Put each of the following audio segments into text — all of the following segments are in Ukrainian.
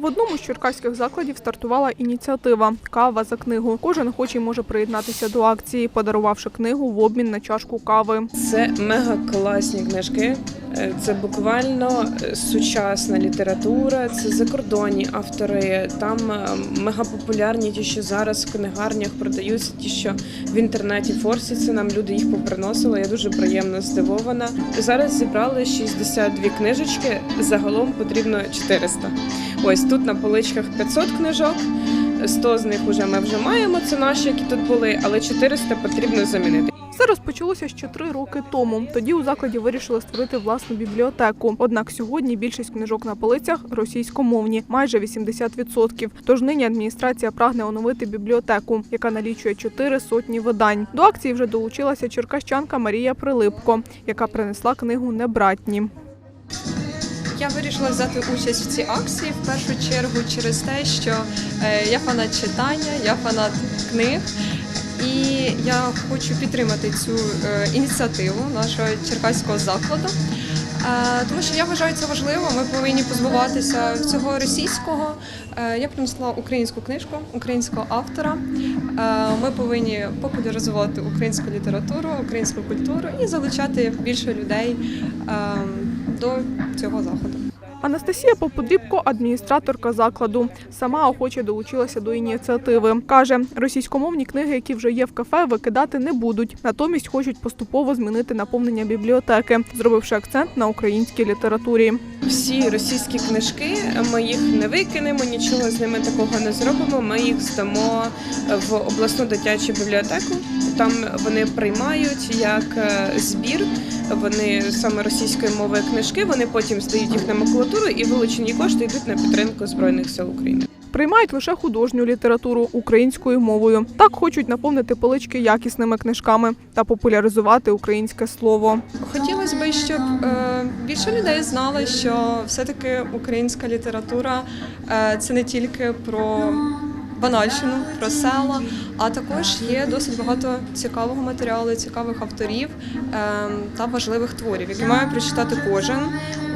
В одному з черкаських закладів стартувала ініціатива Кава за книгу. Кожен охочий може приєднатися до акції, подарувавши книгу в обмін на чашку кави. Це мега класні книжки. Е, Це буквально е, сучасна література, це закордонні автори. Там е, мега популярні ті, що зараз в книгарнях продаються, ті, що в інтернеті форсяться. Нам люди їх поприносили. Я дуже приємно здивована. Зараз зібрали 62 книжечки. Загалом потрібно 400. Ось тут на поличках 500 книжок. 100 з них вже ми вже маємо. Це наші, які тут були, але 400 потрібно замінити. Все розпочалося ще три роки тому. Тоді у закладі вирішили створити власну бібліотеку. Однак сьогодні більшість книжок на полицях російськомовні, майже 80%. Тож нині адміністрація прагне оновити бібліотеку, яка налічує чотири сотні видань. До акції вже долучилася черкащанка Марія Прилипко, яка принесла книгу Небратні. Я вирішила взяти участь в цій акції в першу чергу через те, що е, я фанат читання, я фанат книг, і я хочу підтримати цю е, ініціативу нашого черкаського закладу. Е, Тому що я вважаю це важливо. Ми повинні позбуватися цього російського. Я принесла українську книжку українського автора. Ми повинні популяризувати українську літературу, українську культуру і залучати більше людей е, до цього заходу. Анастасія Поподрібко, адміністраторка закладу, сама охоче долучилася до ініціативи. каже, російськомовні книги, які вже є в кафе, викидати не будуть. Натомість хочуть поступово змінити наповнення бібліотеки, зробивши акцент на українській літературі. Всі російські книжки ми їх не викинемо, нічого з ними такого не зробимо. Ми їх здамо в обласну дитячу бібліотеку. Там вони приймають як е, збір. Вони саме російської мови книжки. Вони потім здають їх на макулатуру і вилучені кошти йдуть на підтримку збройних сил України. Приймають лише художню літературу українською мовою. Так хочуть наповнити полички якісними книжками та популяризувати українське слово. Хотілося б, щоб е, більше людей знали, що все-таки українська література е, це не тільки про банальщину, про села, а також є досить багато цікавого матеріалу, цікавих авторів е, та важливих творів, які має прочитати кожен.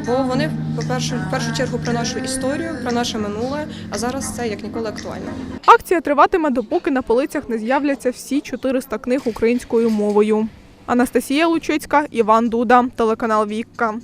Бо вони, по-перше, в першу чергу про нашу історію, про наше минуле, а зараз це як ніколи актуально. Акція триватиме, допоки на полицях не з'являться всі 400 книг українською мовою. Анастасія Лучицька, Іван Дуда, телеканал Вікка.